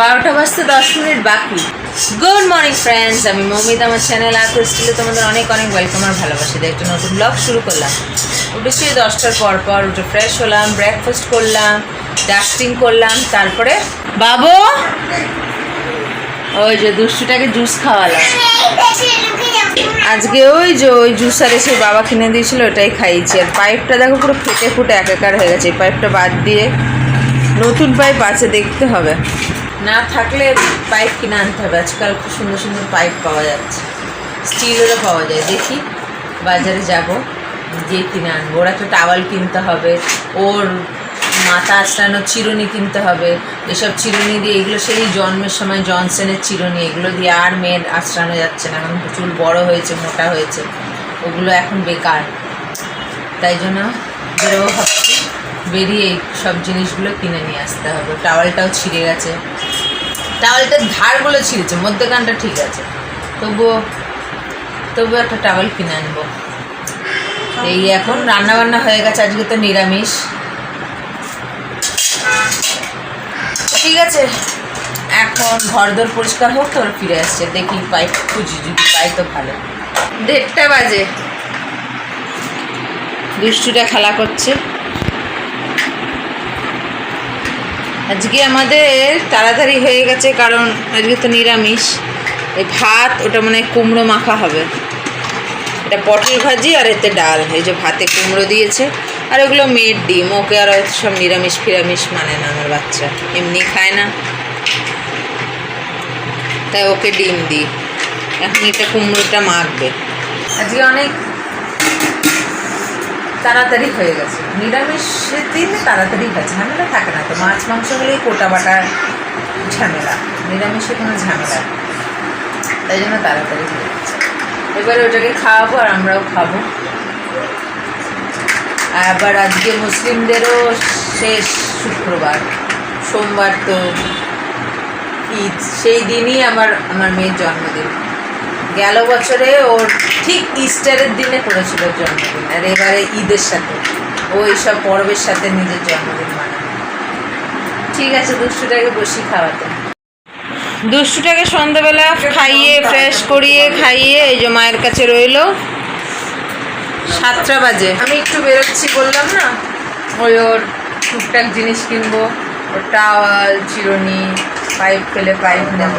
বারোটা বাজতে দশ মিনিট বাকি। গুড মর্নিং ফ্রেন্ডস আমি মৌমিত, আমার চ্যানেল আঁকো স্টিলে তোমাদের অনেক অনেক ওয়েলকাম আর ভালোবাসি একটা নতুন ব্লগ শুরু করলাম। উঠেছি দশটার পর পর উঠে ফ্রেশ হলাম ব্রেকফাস্ট করলাম ডাস্টিং করলাম, তারপরে বাবু, ওই যে দুষ্টুটাকে জুস খাওয়ালাম। আজকে ওই যে ওই জুসার এসে বাবা কিনে দিয়েছিল, ওটাই খাইয়েছি। আর পাইপটা দেখো পুরো ফেটে ফুটে একাকার হয়ে গেছে। এই পাইপটা বাদ দিয়ে নতুন পাইপ আছে, দেখতে হবে। না থাকলে পাইপ কিনে আনতে হবে। আজকাল খুব সুন্দর সুন্দর পাইপ পাওয়া যাচ্ছে। স্টিলেরও পাওয়া যায়। দেখি বাজারে যাব, গিয়ে কিনে আনব। ওরা তো টাওয়াল কিনতে হবে, ওর মাথা আঁচড়ানো চিরুনি কিনতে হবে। এসব চিরুনি দিয়ে এগুলো সেই জন্মের সময় জনসনের চিরুনি, এগুলো দিয়ে আর মেয়ের আঁচড়ানো যাচ্ছে না। কারণ চুল বড় হয়েছে, মোটা হয়েছে। ওগুলো এখন বেকার। তাই জন্য বেরোবো ভাবছি। বেরিয়ে সব জিনিসগুলো কিনে নিয়ে আসতে হবে। টাওয়ালটাও ছিঁড়ে গেছে। টাওয়ালটার ধারগুলো ছিঁড়েছে, মধ্যেখানটা ঠিক আছে। তবুও তবুও একটা টাওয়াল কিনে আনব। এই এখন রান্না বান্না হয়ে গেছে, আজকে তো নিরামিষ। ঠিক আছে, এখন ঘরদোর পরিষ্কার হোক তোর ফিরে আসছে। দেখি পাই, খুঁজি যদি পাই তো ভালো। দেড়টা বাজে। দুষ্টুটা খেলা করছে। আজকে আমাদের তাড়াতাড়ি হয়ে গেছে, কারণ আজকে তো নিরামিষ। এই ভাত, ওটা মানে কুমড়ো মাখা হবে। এটা পটল ভাজি আর এতে ডাল। এই যে ভাতে কুমড়ো দিয়েছে, আর ওগুলো মেয়ের ডিম। ওকে আর সব নিরামিষ ফিরামিষ মানে না আমার বাচ্চা। এমনি খায় না। তাই ওকে ডিম দিই। এখন এটা কুমড়োটা মাখবে। আজকে অনেক তাড়াতাড়ি হয়ে গেছে। নিরামিষের দিন তাড়াতাড়ি হয় ঝামেলা থাকে না তো। মাছ, মাংস হলেই কোটা বাটার ঝামেলা। নিরামিষে কোনো ঝামেলা। তাই জন্য তাড়াতাড়ি হয়ে গেছে। এবারে ওটাকে খাওয়াবো আর আমরাও খাব। আবার আজকে মুসলিমদেরও শেষ শুক্রবার। সোমবার তো ঈদ। সেই দিনই আমার আমার মেয়ের জন্মদিন। গেল বছরে ওর ঠিক ইস্টারের দিনে পড়েছিল ওর জন্মদিন আর এবারে ঈদের সাথে। ও এইসব পর্বের সাথে নিজের জন্মদিন মানাবে। ঠিক আছে দুষ্টুটাকে বসি খাওয়াতে। দুষ্টুটাকে সন্ধ্যাবেলা খাইয়ে ফ্রেশ করিয়ে খাইয়ে এই যে মায়ের কাছে রইল। সাতটা বাজে। আমি একটু বেরোচ্ছি বললাম না? ওই ওর টুকটাক জিনিস কিনবো ওর টাওয়াল চিরুনি পাইপ ফেলে পাইপ নেব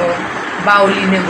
বাউলি নেব।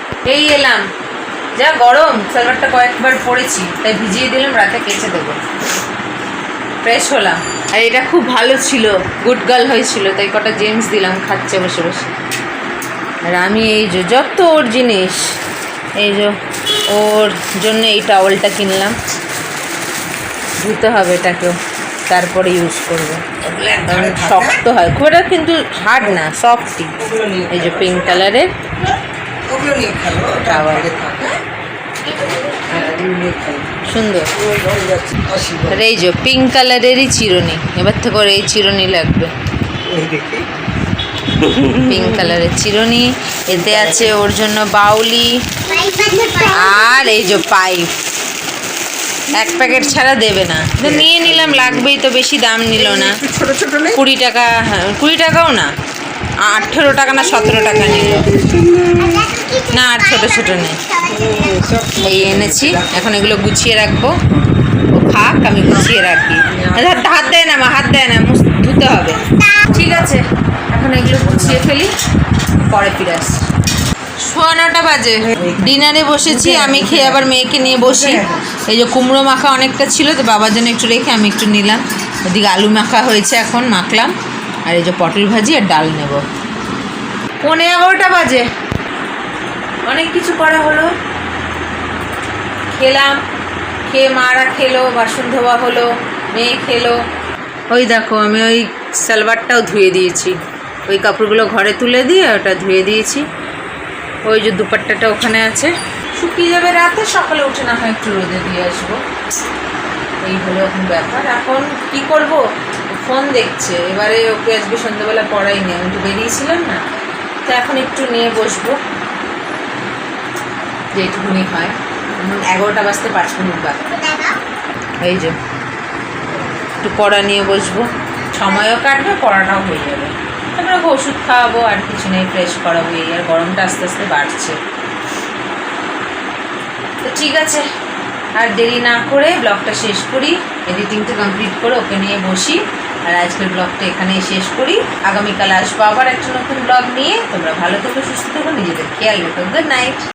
এই এলাম। যা গরম, সালোয়ারটা কয়েকবার পরেছি, তাই ভিজিয়ে দিলাম, রাতে কেচে দেবো। ফ্রেশ হলাম। আর এটা খুব ভালো ছিল গুড গার্ল হয়েছিল, তাই কটা জেমস দিলাম, খাচ্ছে বসে বসে। আর আমি এই যে যত ওর জিনিস, এই যে ওর জন্য এই টাওয়ালটা কিনলাম, ধুতে হবে এটাকেও, তারপরে ইউজ করব। শক্ত হয়, খুব কিন্তু হার্ড না সফটই এই যে পিঙ্ক কালারের সুন্দর। এই যে পিঙ্ক কালারেরই চিরুনি। এবার থেকে ওর এই চিরুনি লাগবে। পিঙ্ক কালারের চিরুনি এতে আছে ওর জন্য বাউলি। আর এই যে পাইপ। এক প্যাকেট ছাড়া দেবে না। নিয়ে নিলাম লাগবেই তো বেশি দাম নিল না। কুড়ি টাকা হ্যাঁ কুড়ি টাকাও না। আঠেরো টাকা না সতেরো টাকা নিল। না, আর ছোটো ছোটো নেই। এই এনেছি। এখন এগুলো গুছিয়ে রাখব। ও খাক, আমি গুছিয়ে রাখি। হাত দেয় না মা, হাত দেয় না ধুতে হবে। ঠিক আছে, এখন এগুলো গুছিয়ে ফেলি, পরে ফিরে আসছি সোয়া নটা বাজে। ডিনারে বসেছি, আমি খেয়ে আবার মেয়েকে নিয়ে বসি। এই যে কুমড়ো মাখা অনেকটা ছিল, তো বাবার জন্য একটু রেখে আমি একটু নিলাম। ওদিকে আলু মাখা হয়েছে এখন, মাখলাম। আর এই যে পটল ভাজি আর ডাল নেব। পনে এগারোটা বাজে। অনেক কিছু করা হলো। খেলাম। খেয়ে মারা খেলো, বাসন ধোয়া হলো, মেয়ে খেলো। ওই দেখো, আমি ওই সালবারটাও ধুয়ে দিয়েছি। ওই কাপড়গুলো ঘরে তুলে দিয়ে ওটা ধুয়ে দিয়েছি। ওই যে দুপাট্টাটা ওখানে আছে। শুকিয়ে যাবে রাতে, সকালে উঠে না হয় একটু রোদে দিয়ে আসব। এই হলো এখন ব্যাপার। এখন কি করব? ফোন দেখছে। এবারে ওকে আজকে সন্ধ্যাবেলা পড়াই নেই আমি তো বেরিয়েছিলাম না, তো এখন একটু নিয়ে বসবো। যেটুকুনি হয়। এগারোটা বাজতে পাঁচ মিনিট বাকি। এই যে, একটু পড়া নিয়ে বসবো। সময়ও কাটবে, পড়াটাও হয়ে যাবে। তারপরে ওকে ওষুধ খাওয়াবো, আর কিছু নেই ফ্রেশ করাবো। এই আর গরমটা আস্তে আস্তে বাড়ছে। তো ঠিক আছে, আর দেরি না করে ব্লগটা শেষ করি। এডিটিংটা কমপ্লিট করে ওকে নিয়ে বসি। আর আজকের ব্লগটা এখানেই শেষ করি। আগামীকাল আসব আবার একটা নতুন ব্লগ নিয়ে। তোমরা ভালো থেকো, সুস্থ থেকো, নিজেদের খেয়াল রেখো। Good night